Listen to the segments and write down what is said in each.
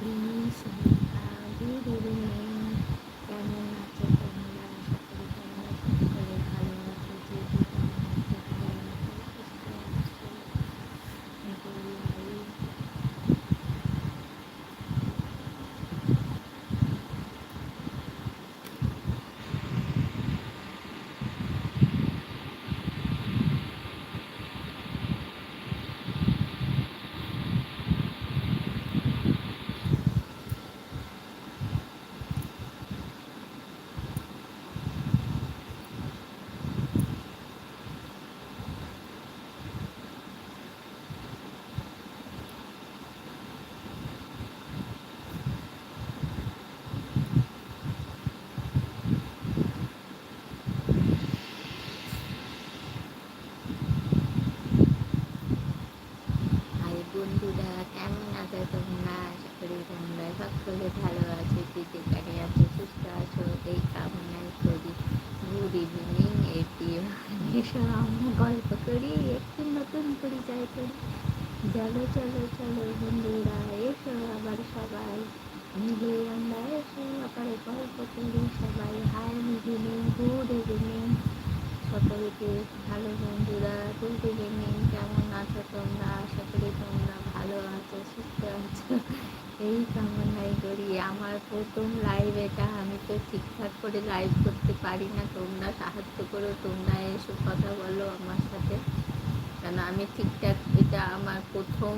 please, um, do, do. এসব আমরা গল্প করি একটু নতুন পরিচয় করি চলো চলো চলো বন্ধুরা এসো আবার সবাই মিলে আমরা এসো আবার গল্প করি সবাই হাই ইভিনিং গুড ইভিনিং সকলকে ভালো বন্ধুরা গুড ইভিনিং কেমন আছো তোমরা আশা করি তোমরা ভালো আছো সুস্থ আছো এই কামনাই করি। আমার প্রথম লাইভ এটা আমি তো ঠিকঠাক করে লাইভ করতে পারি না। তোমরা সাহায্য করো, তোমরা এসব কথা বলো আমার সাথে। কেন আমি ঠিকঠাক এটা আমার প্রথম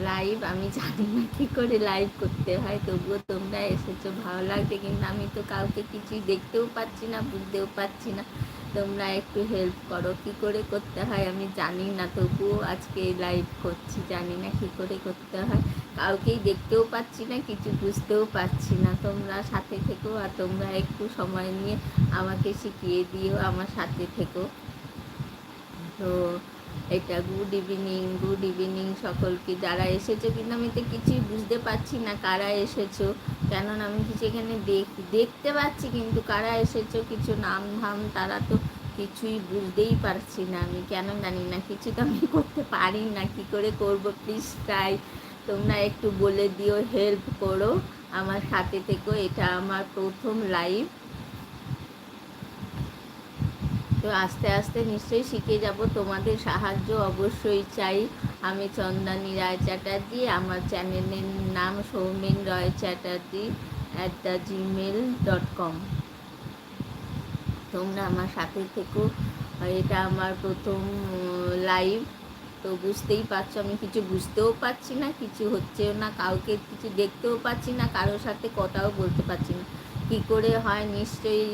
লাইভ আমি জানি না কী করে লাইভ করতে হয়। তবুও তোমরা এসেছ, ভালো লাগছে। কিন্তু আমি তো কাউকে কিছুই দেখতেও পাচ্ছি না, বুঝতেও পারছি না। তোমরা একটু হেল্প করো। কি করে করতে হয় আমি জানি না, তবুও আজকে লাইভ করছি, জানি না কি করে করতে হয়। কাউকেই দেখতেও পাচ্ছি না, কিছু বুঝতেও পাচ্ছি না। তোমরা সাথে থেকো আর তোমরা একটু সময় নিয়ে আমাকে শিখিয়ে দিও, আমার সাথে থেকো। তো এটা গুড ইভিনিং গুড ইভিনিং সকলকে। যারা এসেছে কিন্তু আমি তো কিছুই বুঝতে পারছি না কারা এসেছ। কেননা আমি কিছু এখানে দেখ, দেখতে পাচ্ছি কিন্তু কারা এসেছ, কিছু নাম ধাম তারা তো কিছুই বুঝতেই পারছি না আমি। কেন জানি না, কিছু তো আমি করতে পারি না। কি করে করব? প্লিজ তাই তোমরা একটু বলে দিও হেল্প করো। আমার সাথে থেকো, এটা আমার প্রথম লাইভ তো আস্তে আস্তে নিশ্চয়ই শিখে যাব। তোমাদের সাহায্য অবশ্যই চাই। আমি চন্দানী রায় চ্যাটার্জি, আমার চ্যানেলের নাম Soumen Roy Chatterjee at the Gmail dot com তোমরা আমার সাথে থেকো। এটা আমার প্রথম লাইভ তো বুঝতেই পারছ, আমি কিছু বুঝতেও পারছি না, কিছু হচ্ছেও না, কাউকে কিছু দেখতেও পাচ্ছি না, কারোর সাথে কথাও বলতে পারছি না। কী করে হয় নিশ্চয়ই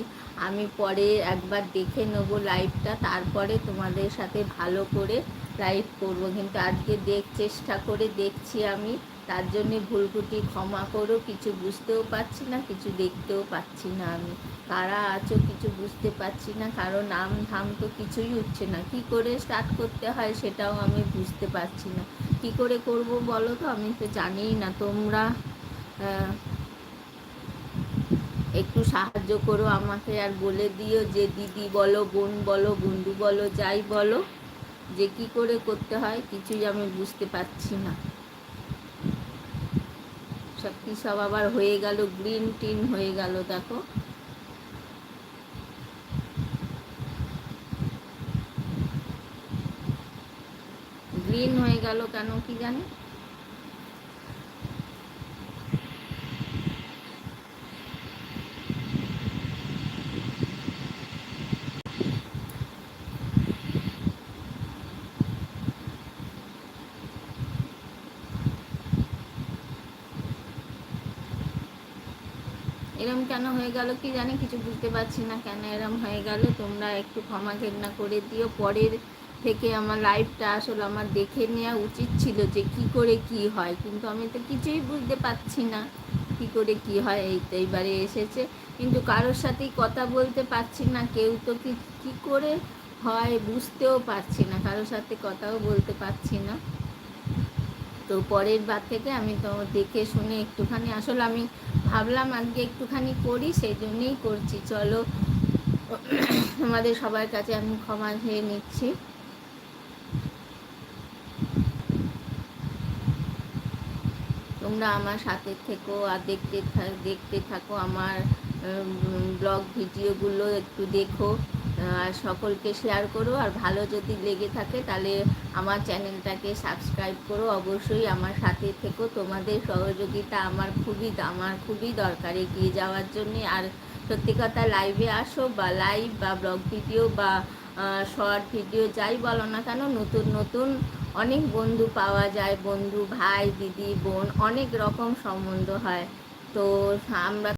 আমি পরে একবার দেখে নেব লাইভটা তারপরে তোমাদের সাথে ভালো করে লাইভ করব। কিন্তু আজকে দেখ, চেষ্টা করে দেখছি আমি, তার জন্যে ভুলকুটি ক্ষমা করো, কিছু বুঝতেও পারছি না, কিছু দেখতেও পাচ্ছি না আমি। কারা আছো কিছু বুঝতে পারছি না, কারও নাম ধাম তো কিছুই উঠছে না। কি করে স্টার্ট করতে হয় সেটাও আমি বুঝতে পারছি না। কি করে করব বলো তো? আমি তো জানিই না, তোমরা একটু সাহায্য করো আমাকে আর বলে দিও যে দিদি বলো, বোন বলো, বন্ধু বলো, যাই বলো, যে কি করে করতে হয় কিছুই আমি বুঝতে পারছি না। সব কি সব আবার হয়ে গেল, গ্রিন টিন হয়ে গেল, দেখো। গ্রিন হয়ে গেল কেন কি জানি? এরম কেন হয়ে গেল কি জানি, কিছু বুঝতে পারছি না কেন এরম হয়ে গেল। তোমরা একটু ক্ষমা ঘেন্না করে দিও। পরের থেকে আমার লাইফটা আসলে আমার দেখে নেওয়া উচিত ছিল যে কি করে কি হয়। কিন্তু আমি তো কিছুই বুঝতে পারছি না কি করে কি হয়, এই তো এইবারে এসেছে। কিন্তু কারোর সাথেই কথা বলতে পারছি না, কেউ তো কি, কী করে হয় বুঝতেও পারছি না। কারোর সাথে কথাও বলতে পারছি না। তো পরের বার থেকে আমি তো দেখে শুনে একটুখানি, আসলে আমি ভাবলাম আজকে একটুখানি করি, সেই জন্যেই করছি। চলো তোমাদের সবার কাছে আমি ক্ষমা খেয়ে নিচ্ছি। তোমরা আমার সাথে থেকো আর দেখতে দেখতে থাকো আমার ব্লগ ভিডিওগুলো একটু দেখো। সকলকে শেয়ার করো। আর ভালো যদি লেগে থাকে, তাহলে আমার চ্যানেলটাকে সাবস্ক্রাইব করো। অবশ্যই আমার সাথে থেকো। তোমাদের সহযোগিতা আমার খুবই আমার খুবই দরকার এগিয়ে যাওয়ার জন্যে। আর সত্যি কথা লাইভে আসো বা লাইভ বা ব্লগ ভিডিও বা শর্ট ভিডিও যাই বলো না কেন, নতুন নতুন অনেক বন্ধু পাওয়া যায়। বন্ধু, ভাই, দিদি, বোন, অনেক রকম সম্বন্ধ হয়। তো আমরা